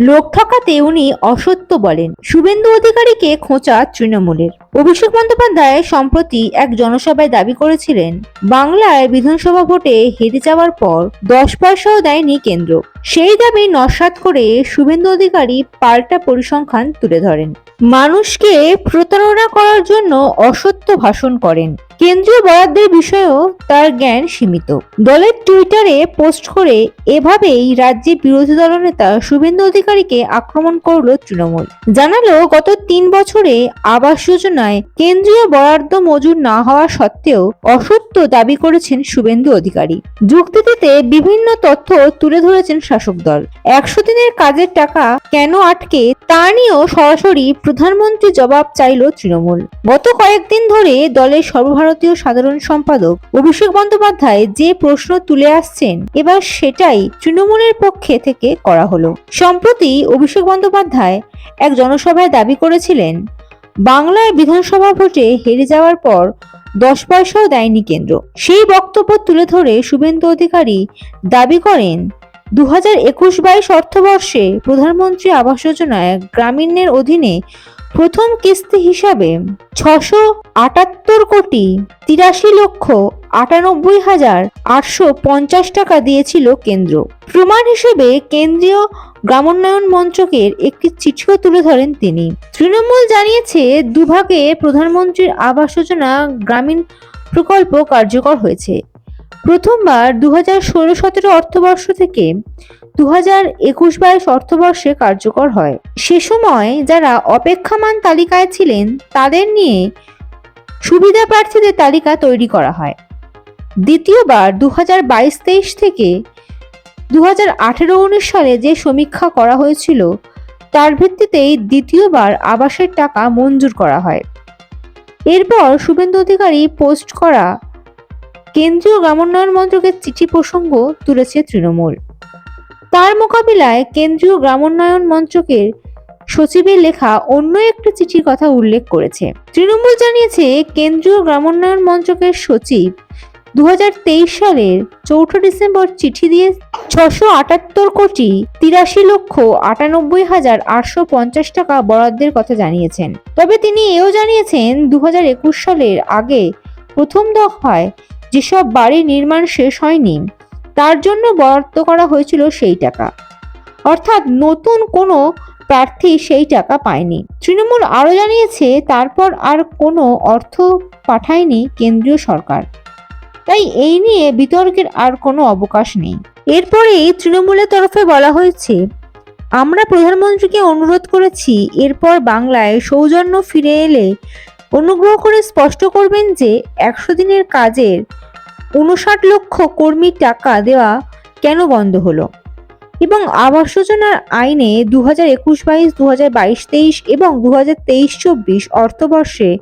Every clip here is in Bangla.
লোক ঠকাতে উনি অসত্য বলেন। শুভেন্দু অধিকারীকে খোঁচা তৃণমূলের। অভিষেক বন্দ্যোপাধ্যায় সম্প্রতি এক জনসভায় দাবি করেছিলেন, বাংলায় বিধানসভা ভোটে হেরে যাওয়ার পর দশ পয়সাও দেয়নি কেন্দ্র। সেই দাবি নস্বাত করে শুভেন্দু অধিকারী পাল্টা পরিসংখ্যান তুলে ধরেন। মানুষকে প্রতারণা করার জন্য অসত্য ভাষণ করেন। কেন্দ্রীয় বরাদ্দের বিষয়েও তার জ্ঞান সীমিত। দলের টুইটারে পোস্ট করে এভাবেই রাজ্যের বিরোধী দলনেতা শুভেন্দু অধিকারীকে আক্রমণ করল তৃণমূল। জানালো, গত তিন বছরে আবাস যোজনায় কেন্দ্রীয় বরাদ্দ মজুর না হওয়া সত্ত্বেও অসত্য দাবি করেছেন শুভেন্দু অধিকারী। যুক্তিতে বিভিন্ন তথ্য তুলে ধরেছেন শাসক দল। একশো দিনের কাজের টাকা কেন আটকে তা নিয়েও সরাসরি প্রধানমন্ত্রী জবাব চাইল তৃণমূল। গত কয়েকদিন ধরে দলের সর্বভারতীয় সাধারণ সম্পাদক অভিষেক বন্দ্যোপাধ্যায় যে প্রশ্ন তুলে আসছেন, এবার সেটাই তৃণমূলের পক্ষে থেকে করা হলো। সম্প্রতি অভিষেক বন্দ্যোপাধ্যায় এক জনসভায় দাবি করেছিলেন বাংলায় বিধানসভা ভোটে হেরে যাওয়ার পর দশ পয়সাও দেয়নি কেন্দ্র। সেই বক্তব্য তুলে ধরে শুভেন্দু অধিকারী দাবি করেন দু হাজার একুশ বাইশ অর্থবর্ষে প্রধানমন্ত্রী আবাস যোজনায় গ্রামীণের অধীনে প্রথম কিস্তি হিসাবে ছশো আটাত্তর কোটি তিরাশি লক্ষ আটানব্বই হাজার আটশো পঞ্চাশ টাকা দিয়েছিল কেন্দ্র। প্রমাণ হিসেবে কেন্দ্রীয় গ্রামোন্নয়ন মন্ত্রকের একটি চিঠিও তুলে ধরেন তিনি। তৃণমূল জানিয়েছে, দুভাগে প্রধানমন্ত্রীর আবাস যোজনা গ্রামীণ প্রকল্প কার্যকর হয়েছে। প্রথমবার দু হাজার ষোলো সতেরো অর্থবর্ষ থেকে দু হাজার একুশ বাইশ অর্থবর্ষে কার্যকর হয়। সে সময় যারা অপেক্ষামান তালিকায় ছিলেন, তাদের নিয়ে সুবিধা প্রার্থীদের তালিকা তৈরি করা হয়। দ্বিতীয়বার দু হাজার বাইশ তেইশ থেকে দু হাজার আঠেরো উনিশ সালে যে সমীক্ষা করা হয়েছিল, তার ভিত্তিতেই দ্বিতীয়বার আবাসের টাকা মঞ্জুর করা হয়। এরপর শুভেন্দু অধিকারী পোস্ট করা কেন্দ্রীয় গ্রামোন্নয়ন মন্ত্রকের চিঠি প্রসঙ্গ তুলেছে তৃণমূল। তার মোকাবিলায় কেন্দ্রীয় গ্রামোন্নয়ন মন্ত্রকের সচিবের লেখা অন্য একটি চিঠির কথা উল্লেখ করেছে। তৃণমূল জানিয়েছে, কেন্দ্রীয় গ্রামোন্নয়ন মন্ত্রকের সচিব দুই হাজার তেইশ সালের চৌঠা ডিসেম্বর চিঠি দিয়ে ছশো আটাত্তর কোটি তিরাশি লক্ষ আটানব্বই হাজার আটশো পঞ্চাশ টাকা বরাদ্দের কথা জানিয়েছেন। তবে তিনি এও জানিয়েছেন দু হাজার একুশ সালের আগে প্রথম দফায় যেসব বাড়ি নির্মাণ শেষ হয়নি, তার জন্য বরাদ্দ করা হয়েছিল সেই টাকা। অর্থাৎ নতুন কোনো প্রার্থী সেই টাকা পায়নি। তৃণমূল আরও জানিয়েছে, তারপর আর কোনো অর্থ পাঠায়নি কেন্দ্রীয় সরকার। তাই এই নিয়ে বিতর্কের আর কোনো অবকাশ নেই। এরপরেই তৃণমূলের তরফে বলা হয়েছে, আমরা প্রধানমন্ত্রীকে অনুরোধ করেছি, এরপর বাংলায় সৌজন্য ফিরে এলে অনুগ্রহ করে স্পষ্ট করবেন যে একশো দিনের কাজের উনষাট লক্ষ কর্মীর টাকা দেওয়া কেন বন্ধ হলো? এবং আবাস যোজনার আইনে দু হাজার একুশ বাইশ দু হাজার বাইশ তেইশ এবং দু হাজার তেইশ চব্বিশ অর্থবর্ষে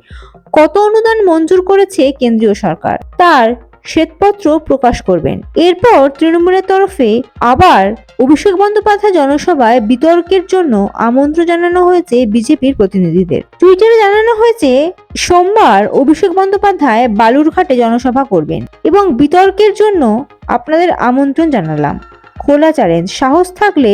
কত অনুদান মঞ্জুর করেছে কেন্দ্রীয় সরকার? তার শ্বেতপত্র প্রকাশ করবেন। এরপর তৃণমূলের তরফে আবার অভিষেক বন্দ্যোপাধ্যায় জনসভায় বিতর্কের জন্য আমন্ত্রণ জানানো হয়েছে বিজেপির প্রতিনিধিদের। টুইটারে জানানো হয়েছে, সোমবার অভিষেক বন্দ্যোপাধ্যায় বালুরঘাটে জনসভা করবেন এবং বিতর্কের জন্য আপনাদের আমন্ত্রণ জানালাম। খোলা চ্যালেঞ্জ, সাহস থাকলে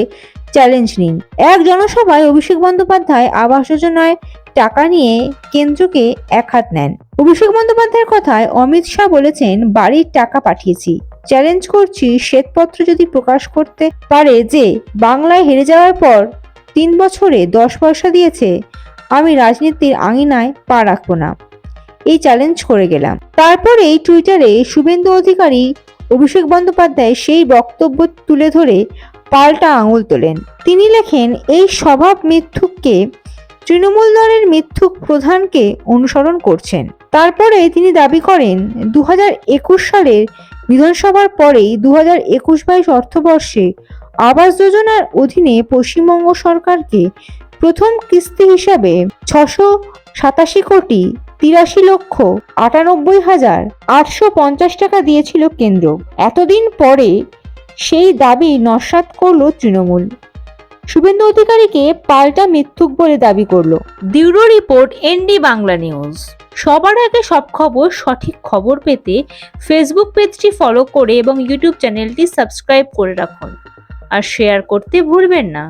চ্যালেঞ্জ নিন। এক জনসভায় অভিষেক বন্দ্যোপাধ্যায় আবাস যোজনায় টাকা নিয়ে কেন্দ্রকে এক হাত নেন। অভিষেক বন্দ্যোপাধ্যায়ের কথায় অমিত শাহ বলেছেন, বাড়ির টাকা পাঠিয়েছি। চ্যালেঞ্জ করছি, শ্বেতপত্র যদি প্রকাশ করতে পারে যে, বাংলায় হেরে যাওয়ার পর তিন বছরে দশ পয়সা দিয়েছে, আমি রাজনীতির আঙিনায় পা রাখব না। এই চ্যালেঞ্জ করে গেলাম। তারপরে এই টুইটারে শুভেন্দু অধিকারী, অভিষেক বন্দ্যোপাধ্যায় সেই বক্তব্য তুলে ধরে পাল্টা আঙুল তোলেন। তিনি লেখেন, এই স্বভাব মিথ্যুককে তৃণমূল দলের মিথ্যুক প্রধানকে অনুসরণ করছেন। তারপরে তিনি দাবি করেন দু সালের বিধানসভার পরেই দু হাজার একুশ বাইশ অর্থবর্ষে আবাস যোজনার অধীনে পশ্চিমবঙ্গ সরকারকে প্রথম কিস্তি হিসাবে ছশো সাতাশি কোটি তিরাশি লক্ষ আটানব্বই হাজার আটশো পঞ্চাশ টাকা দিয়েছিল কেন্দ্র। এতদিন পরে সেই দাবি নস্বাত করল তৃণমূল। শুভেন্দু অধিকারীকে পাল্টা মিথ্যুক বলে দাবি করল। Bureau report, ND Bangla news. সবার আগে সব খবর, সঠিক খবর পেতে ফেসবুক পেজটি ফলো করে এবং ইউটিউব চ্যানেলটি সাবস্ক্রাইব করে রাখুন। আর শেয়ার করতে ভুলবেন না।